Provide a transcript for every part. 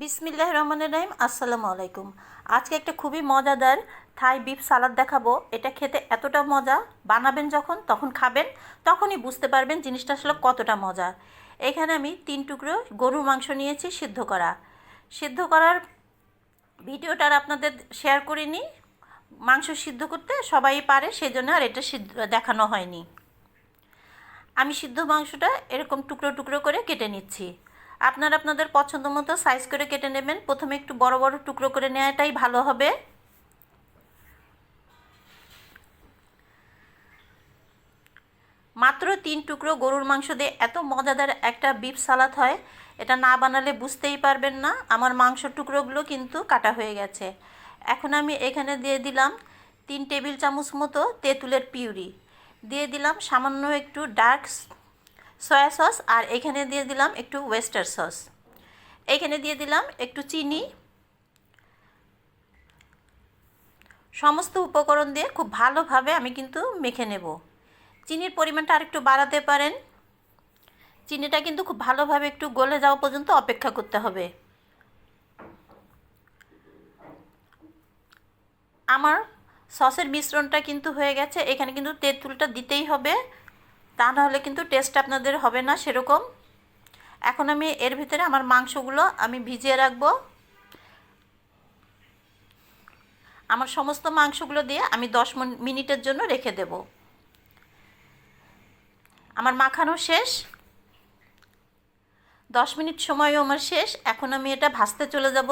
বিসমিল্লাহ রহমানের রহিম, আসসালামু আলাইকুম। আজকে একটা খুবই মজাদার থাই বিফ সালাদ দেখাবো। এটা খেতে এতটা মজা, বানাবেন যখন, তখন খাবেন, তখনই বুঝতে পারবেন জিনিসটা আসলে কতটা মজা। এখানে আমি তিন টুকরো গরুর মাংস নিয়েছি সিদ্ধ করা। সিদ্ধ করার ভিডিওটা আর আপনাদের শেয়ার করিনি। মাংস সিদ্ধ করতে সবাই পারে, সেজন্য আর এটা সিদ্ধ, দেখানো হয়নি। আমি সিদ্ধ মাংসটা এরকম টুকরো টুকরো করে কেটে নিচ্ছি। আপনারা আপনাদের পছন্দ মতো সাইজ করে কেটে নেবেন। প্রথমে একটু বড় বড় টুকরো করে নেওয়াটাই ভালো হবে। মাত্র তিন টুকরো গরুর মাংস দিয়ে এত মজাদার একটা বিফ সালাদ হয়, এটা না বানালে বুঝতেই পারবেন না। আমার মাংস টুকরোগুলো কিন্তু কাটা হয়ে গেছে। এখন আমি এখানে দিয়ে দিলাম তিন টেবিল চামচ মতো তেঁতুলের পিউরি। দিয়ে দিলাম সামান্য একটু ডার্ক সয়া সস আর এখানে দিয়ে দিলাম একটু ওয়েস্টার সস এখানে দিয়ে দিলাম একটু চিনি। সমস্ত উপকরণ দিয়ে খুব ভালোভাবে আমি কিন্তু মেখে নেব। চিনির পরিমাণটা আরেকটু বাড়াতে পারেন। চিনিটা কিন্তু খুব ভালোভাবে একটু গলে যাওয়া পর্যন্ত অপেক্ষা করতে হবে। আমার সসের মিশ্রণটা কিন্তু হয়ে গেছে। এখানে কিন্তু তেঁতুলটা দিতেই হবে। তা নাহলে কিন্তু টেস্ট আপনাদের হবে না সেরকম। এখন আমি এর ভিতরে আমার মাংসগুলো আমি ভিজিয়ে রাখব। আমার সমস্ত মাংসগুলো দিয়ে আমি দশ মিনিটের জন্য রেখে দেব। আমার মাখানো শেষ। দশ মিনিট সময়ও আমার শেষ। এখন আমি এটা ভাজতে চলে যাব।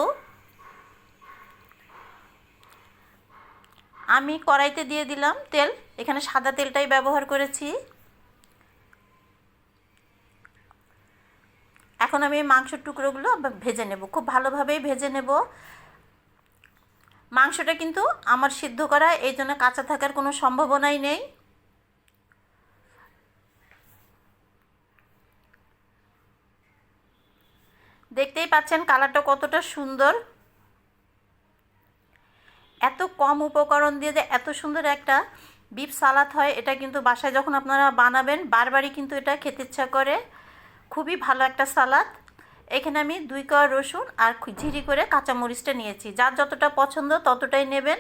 আমি কড়াইতে দিয়ে দিলাম তেল। এখানে সাদা তেলটাই ব্যবহার করেছি। এখন আমি মাংসের টুকরোগুলো ভেজে নেব। খুব ভালোভাবেই ভেজে নেব। মাংসটা কিন্তু আমার সিদ্ধ করা, এই জন্য কাঁচা থাকার কোনো সম্ভাবনাই নেই। দেখতেই পাচ্ছেন কালারটা কতটা সুন্দর। এত কম উপকরণ দিয়ে যে এত সুন্দর একটা বিফ সালাদ হয়, এটা কিন্তু বাসায় যখন আপনারা বানাবেন, বারবারই কিন্তু এটা খেতে ইচ্ছা করে। খুবই ভালো একটা সালাদ। এখানে আমি দুই কোয়া রসুন আর ঝিরি করে কাঁচামরিচটা নিয়েছি। যার যতটা পছন্দ ততটাই নেবেন।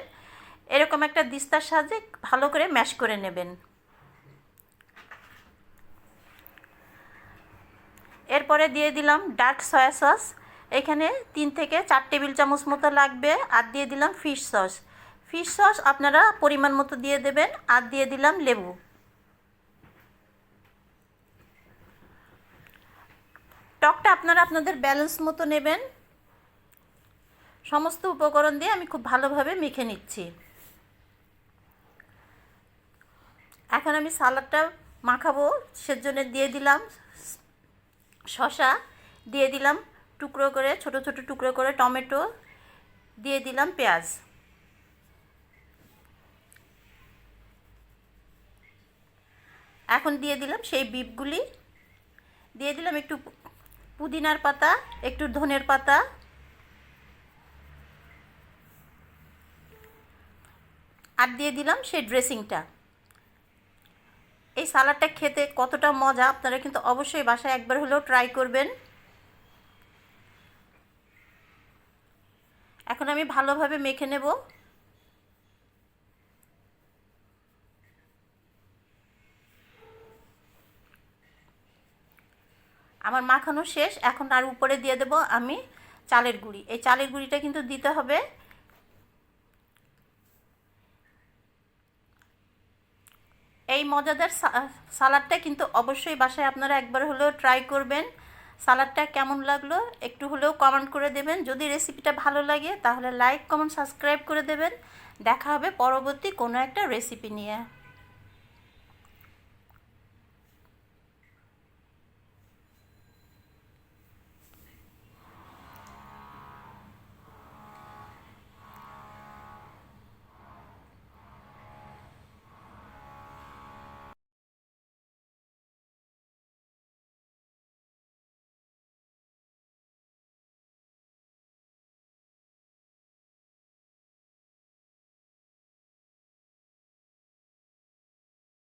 এরকম একটা দিস্তার সাহায্যে ভালো করে ম্যাশ করে নেবেন। এরপরে দিয়ে দিলাম ডার্ক সয়া সস। এখানে তিন থেকে চার টেবিল চামচ মতো লাগবে। আর দিয়ে দিলাম ফিশ সস। ফিশ সস আপনারা পরিমাণ মতো দিয়ে দেবেন। আর দিয়ে দিলাম লেবু। আপনারা আপনাদের ব্যালেন্স মতো নেবেন। সমস্ত উপকরণ দিয়ে আমি খুব ভালোভাবে মেখে নিচ্ছি। এখন আমি সালাডটা মাখাবো, সেজন্য দিয়ে দিলাম শশা দিয়ে দিলাম টুকরো করে, ছোট ছোট টুকরো করে টমেটো, দিয়ে দিলাম পেঁয়াজ। এখন দিয়ে দিলাম সেই বিপগুলি দিয়ে দিলাম একটু পুদিনার পাতা, একটু ধনের পাতা। আর দিয়ে দিলাম সেই ড্রেসিংটা। এই সালাডটা খেতে কতটা মজা, আপনারা কিন্তু অবশ্যই বাসায় একবার হলেও ট্রাই করবেন। এখন আমি ভালোভাবে মেখে নেব। আমার মাখানো শেষ, এখন আর উপরে দিয়ে দেব আমি চালের গুঁড়ি। এই চালের গুঁড়িটা কিন্তু দিতে হবে। এই মজাদার সালাডটা কিন্তু অবশ্যই বাসায় আপনারা একবার হলেও ট্রাই করবেন। সালাডটা কেমন লাগল একটু হলেও কমেন্ট করে দেবেন। যদি রেসিপিটা ভালো লাগে তাহলে লাইক কমেন্ট সাবস্ক্রাইব করে দেবেন। দেখা হবে পরবর্তী কোনো একটা রেসিপি নিয়ে।